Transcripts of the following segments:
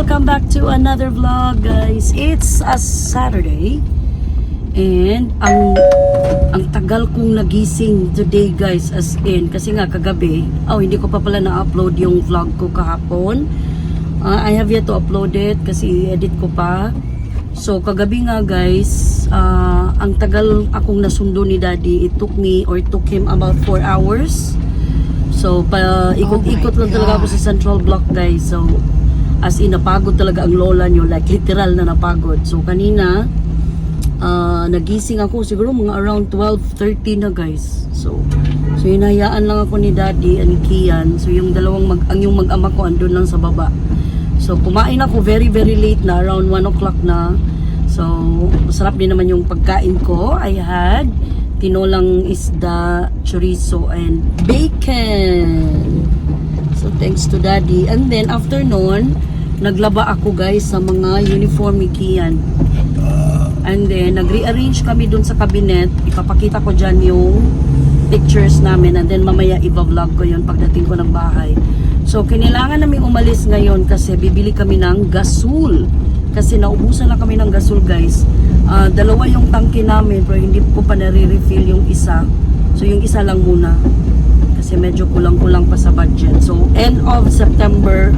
welcome back to another vlog guys. It's a Saturday and ang ang tagal kong nagising today guys as in kasi nga kagabi oh hindi ko pa pala na-upload yung vlog ko kahapon. Uh, I have yet to upload it kasi edit ko pa. So kagabi nga guys, uh, ang tagal akong nasundo ni daddy. It took me or it took him about 4 hours. So, pa ikot-ikot lang talaga ako sa Central Block, guys. So, as in, napagod talaga ang lola nyo. Like, literal na napagod. So, kanina, ah, nagising ako. Siguro mga around 12.30 na, guys. So, so hinayaan lang ako ni Daddy and Kian. So, yung dalawang, mag, ang yung mag-ama ko, andun lang sa baba. So, kumain ako very, very late na. Around 1 o'clock na. So, masarap din naman yung pagkain ko. I had tinolang isda, chorizo, and bacon. So, thanks to Daddy. And then, after nun, naglaba ako guys sa mga uniform ni Kian. And then, nag-rearrange kami dun sa cabinet. Ipapakita ko dyan yung pictures namin. And then, mamaya iba-vlog ko yun pagdating ko ng bahay. So, kailangan namin umalis ngayon kasi bibili kami ng gasol. Kasi naubusan na kami ng gasol, guys. Ah, dalawa yung tangke namin, pero hindi ko pa nare-refill yung isa. So, yung isa lang muna. Kasi medyo kulang-kulang pa sa budget. So, end of September,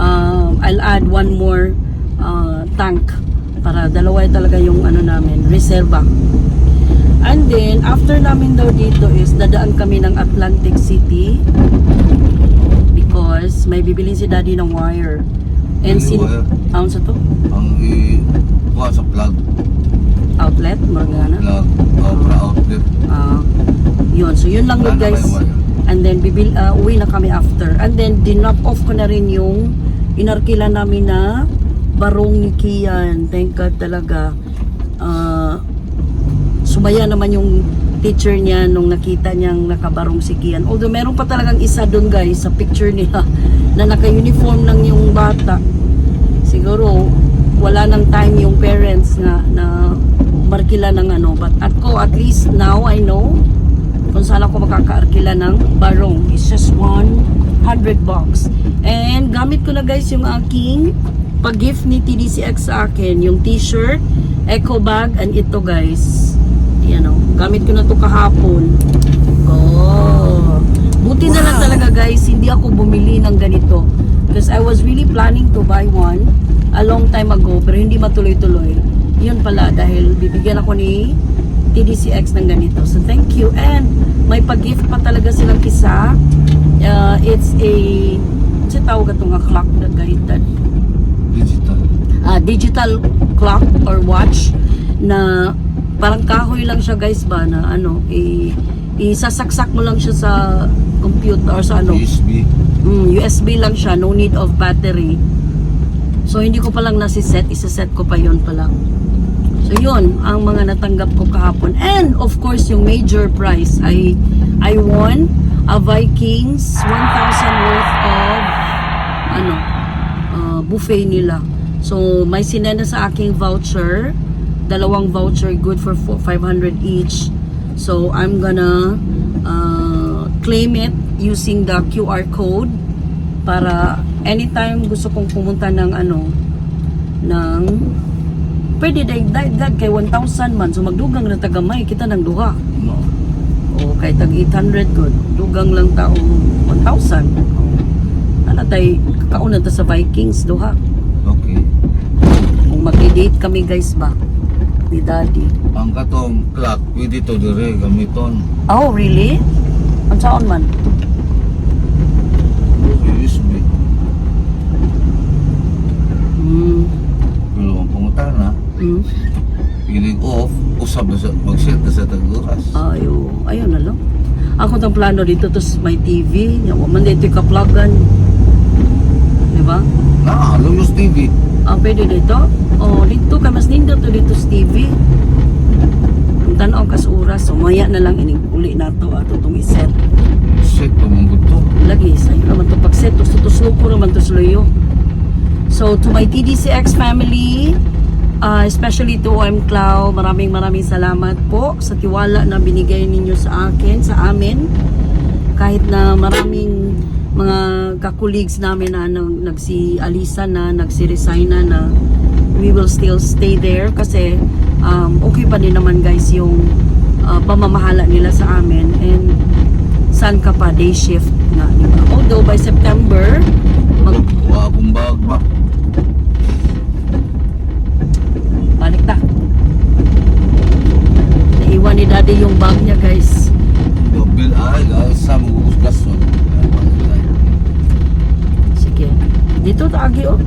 um, I'll add one more uh, tank para dalawa talaga yung ano namin, reserva. And then, after namin daw dito is, dadaan kami ng Atlantic City because may bibilin si daddy ng wire. And sin... wire? Taon sa to? Ang i kuha sa plug, Outlet? Maragana? plug, opera outlet. Ah, yun. So, yun lang yun, guys. wire. And then, bibil, uh, uwi na kami after. And then, dinop off ko na rin yung inarkila namin na barong ni Kian. Thank God talaga. Ah, sumaya naman yung teacher niya nung nakita niyang nakabarong si Kian. Although, meron pa talagang isa doon, guys, sa picture niya na naka-uniform ng yung bata. Siguro, wala nang time yung parents nga na markila ng ano. But at ko, at least now I know kung saan ako makakaarkila ng barong. It's just 100 bucks. And gamit ko na guys yung aking pag-gift ni TDCX sa akin. Yung t-shirt, eco bag, and ito guys. Yan o. Gamit ko na to kahapon. Oh. Buti na lang talaga guys, hindi ako bumili ng ganito. Because I was really planning to buy one a long time ago, pero hindi matuloy-tuloy. Yun pala, dahil bibigyan ako ni TDCX ng ganito. So, thank you. And, may pag-gift pa talaga silang isa. Uh, it's a, kasi tawag ito nga clock na gahitan. Digital. Ah, digital clock or watch na parang kahoy lang siya guys ba na ano, i, isasaksak mo lang siya sa computer or sa ano. USB. Mm, USB lang siya, no need of battery. So, hindi ko pa lang nasiset, isaset ko pa yon pa lang. So, yun, ang mga natanggap ko kahapon. And, of course, yung major prize, I, I won a Vikings 1,000 worth of, ano, uh, buffet nila. So, may sinenda sa aking voucher. Dalawang voucher, good for fo- 500 each. So, I'm gonna uh, claim it using the QR code para anytime gusto kong pumunta ng ano ng pwede day dagdag kay 1,000 man so magdugang na tagamay kita ng duha No. o kay tag 800 good dugang lang tao 1,000 o ano tay kakauna ta sa Vikings duha Okay. kung mag-date kami guys ba ni daddy Ang katong clock, pwede to dire gamiton. oh really? ang saon man? USB. Hmm. Pero ang Hmm. feeling off, usab na sa, mag-set na sa tag-oras. Ayo, ayun na lang. Ako tong plano dito tos may TV, nya wa man dito kaplagan. Di ba? Na, lumos TV. Ah, pwede dito. Oh, dito ka mas nindot to dito sa TV. Ang tanaw kas oras, so maya na lang ining uli nato ato tong iset. Set pa mong to. Lagi sa naman to pag set tus tuslo ko naman to sluyo. So to my TDCX family, uh, especially to OM Clau, maraming maraming salamat po sa tiwala na binigay ninyo sa akin, sa amin. Kahit na maraming mga ka-colleagues namin na nag, nagsi Alisa na, nagsi Resign na na we will still stay there kasi um, okay pa din naman guys yung uh, pamamahala nila sa amin and saan ka pa day shift nga di ba? although by September mag Wa akong bag ba? balik ta naiwan ni daddy yung bag niya guys Bil ay guys sa mga gason. sige dito taagi oh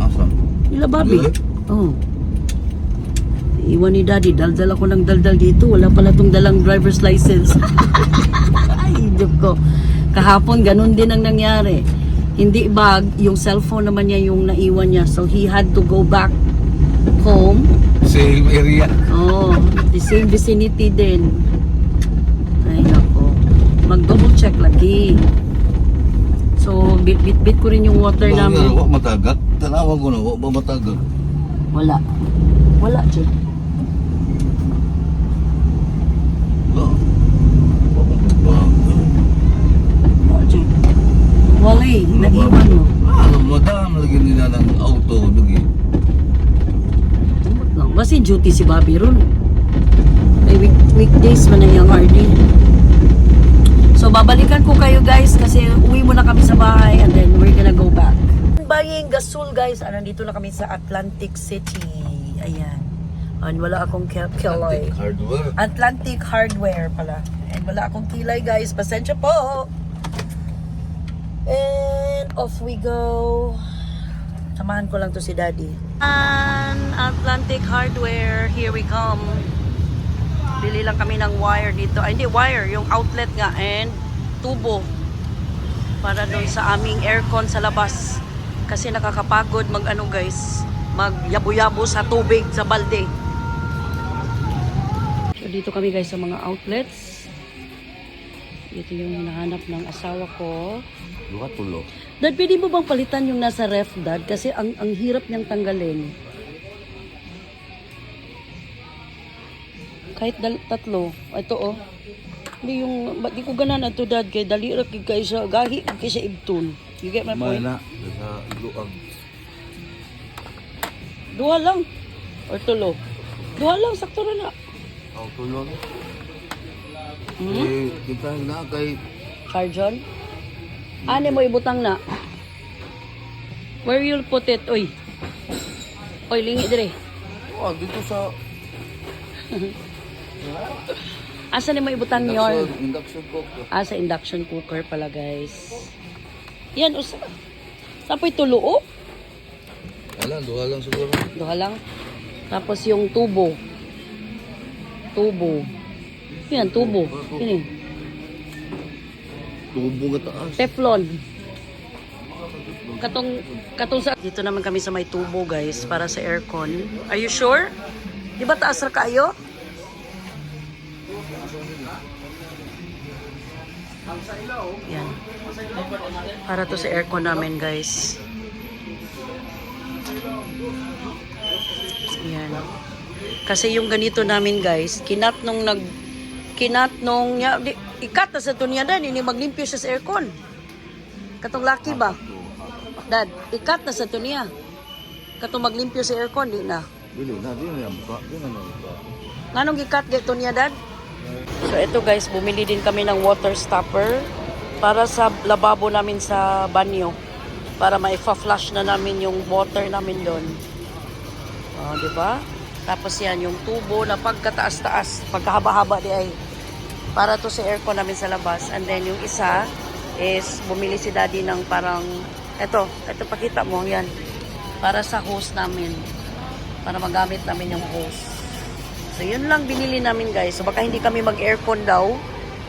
Asa? Really? Oo. Oh. Iwan ni Daddy, daldal ako ng daldal dito. Wala pala tong dalang driver's license. Ay, Diyos ko. Kahapon, ganun din ang nangyari. Hindi bag, yung cellphone naman niya yung naiwan niya. So, he had to go back home. Same area. Oh, the same vicinity din. Ay, nako. Mag-double check lagi. So, bit-bit-bit ko rin yung water Wa namin. wa matagat. Tanawa ko na wa ba. Wala. Wala, Che. Wa. Wa ko bag. Wala, Che. Wala eh. Naiwan mo. Ano madam lagi nila ng auto lagi. Tumot lang. Basta duty si Bobby ron. May week, weekdays man na yung RD. Buying gasol guys. Ah, nandito na kami sa Atlantic City. Ayan. And wala akong ke- kilay. Hardware. Atlantic Hardware pala. And wala akong kilay guys. Pasensya po. And off we go. Samahan ko lang to si Daddy. And Atlantic Hardware, here we come. Bili lang kami ng wire dito. Ay, hindi wire, yung outlet nga and tubo. Para doon sa aming aircon sa labas. Kasi nakakapagod mag ano guys, mag yabo-yabo sa tubig sa balde. So dito kami guys sa mga outlets. Ito yung hinahanap ng asawa ko. Duha tulo. Dad, pwede mo bang palitan yung nasa ref, Dad? Kasi ang, ang hirap niyang tanggalin. Kahit dal- tatlo. Ito, oh. Hindi yung, ba't di ko ganan ito, Dad? Kay dali ra kay siya, gahi kay siya ibtun. You get my point? Mana sa iluag. Duha lang. Or tulo. Duha lang, sakto na na. Ang tulo. Hmm? Eh, kita na kay Carjon? Ano mo ibutang na? Where you'll put it? Uy. Uy, lingi dire. Oh, dito sa Asa ni mo ibutang yon? induction, induction cooker. Ah, sa induction cooker pala, guys. Yan, usa. Tapoy tulo, oh. Ala, duha lang siguro. Duha lang. Tapos yung tubo. Tubo. Yan, tubo. Yan eh. Tubo ka taas. Teflon. Katong, katong sa... Dito naman kami sa may tubo, guys, para sa aircon. Are you sure? Di ba taas ra kayo? Yan. Para to sa aircon namin, guys. Yan. Kasi yung ganito namin, guys, kinat nung nag... Kinat nung... Ya, di, ikat na sa tunya dad, ini maglimpyo siya sa aircon. Katong laki ba? Dad, ikat na sa tunya. Katong maglimpyo sa aircon, di na. Dili na, di na yung buka. Di na yung buka. Nganong gikat gito niya, Dad? So ito guys, bumili din kami ng water stopper para sa lababo namin sa banyo. Para ma-flush na namin yung water namin doon. Oh, di ba? Tapos yan, yung tubo na pagkataas-taas, pagkahaba-haba di ay para to sa aircon namin sa labas. And then yung isa is bumili si daddy ng parang, eto, eto pakita mo, yan. Para sa hose namin. Para magamit namin yung hose. So, yun lang binili namin guys. So, baka hindi kami mag-aircon daw.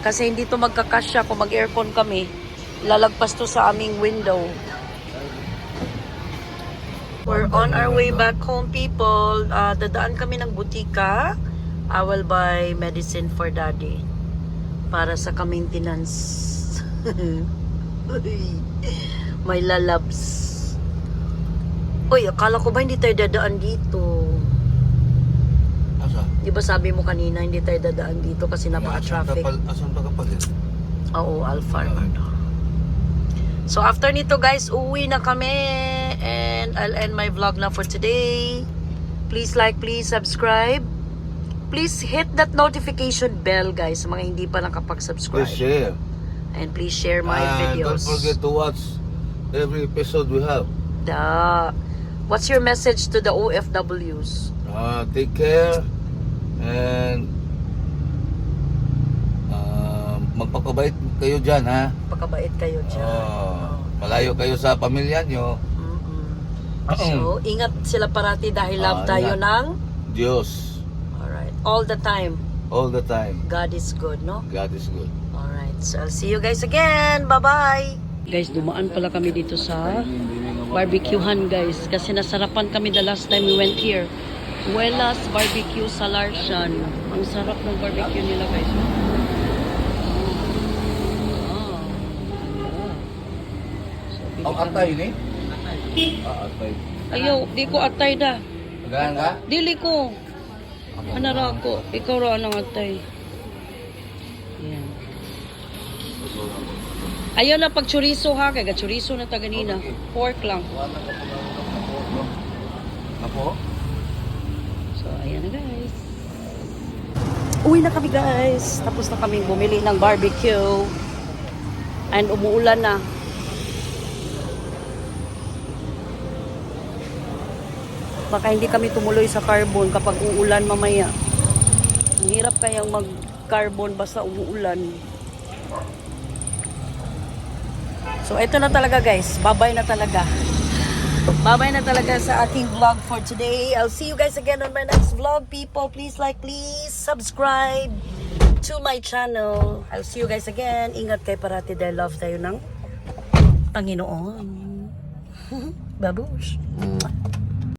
Kasi hindi to magkakasya kung mag-aircon kami. Lalagpas to sa aming window. We're on our way back home, people. Uh, dadaan kami ng butika. I will buy medicine for daddy. Para sa ka-maintenance. May lalabs. Uy, akala ko ba hindi tayo dadaan dito? Asa? Di ba sabi mo kanina hindi tayo dadaan dito kasi napaka-traffic? Asan pa kapalit? Oo, Alpha. So after nito guys, uwi na kami and I'll end my vlog na for today. Please like, please subscribe. Please hit that notification bell guys sa mga hindi pa nakapag-subscribe. Please share. And please share my and videos. don't forget to watch every episode we have. Da. What's your message to the OFWs? Uh, take care and uh, magpakabait kayo dyan ha. Pagkabait kayo dyan. Oh, malayo kayo sa pamilya nyo. Mm-mm. Oo. So, ingat sila parati dahil love Ah, tayo ingat. ng Diyos. Alright. All the time. All the time. God is good, no? God is good. Alright. So, I'll see you guys again. Bye-bye! Guys, dumaan pala kami dito sa barbecuehan, guys. Kasi nasarapan kami the last time we went here. Buelas Barbecue sa Larshan. Ang sarap ng barbecue nila, guys. Oh. Bili Ang atay ni? Ah, atay. Ayaw, di ko atay da. Magahan ka? Dili ko. Anara ko. Ikaw ra ang atay. Yan. Ayaw na pag chorizo ha. Kaya chorizo na ta ganina. Pork lang. Apo? So, ayan na guys. Uwi na kami guys. Tapos na kaming bumili ng barbecue. And umuulan na. Baka hindi kami tumuloy sa carbon kapag uulan mamaya. Ang hirap kayang mag-carbon basta umuulan. So, ito na talaga guys. Babay na talaga. Babay na talaga sa ating vlog for today. I'll see you guys again on my next vlog, people. Please like, please subscribe to my channel. I'll see you guys again. Ingat kay parati dahil love tayo ng Panginoon. Babush. Mwah.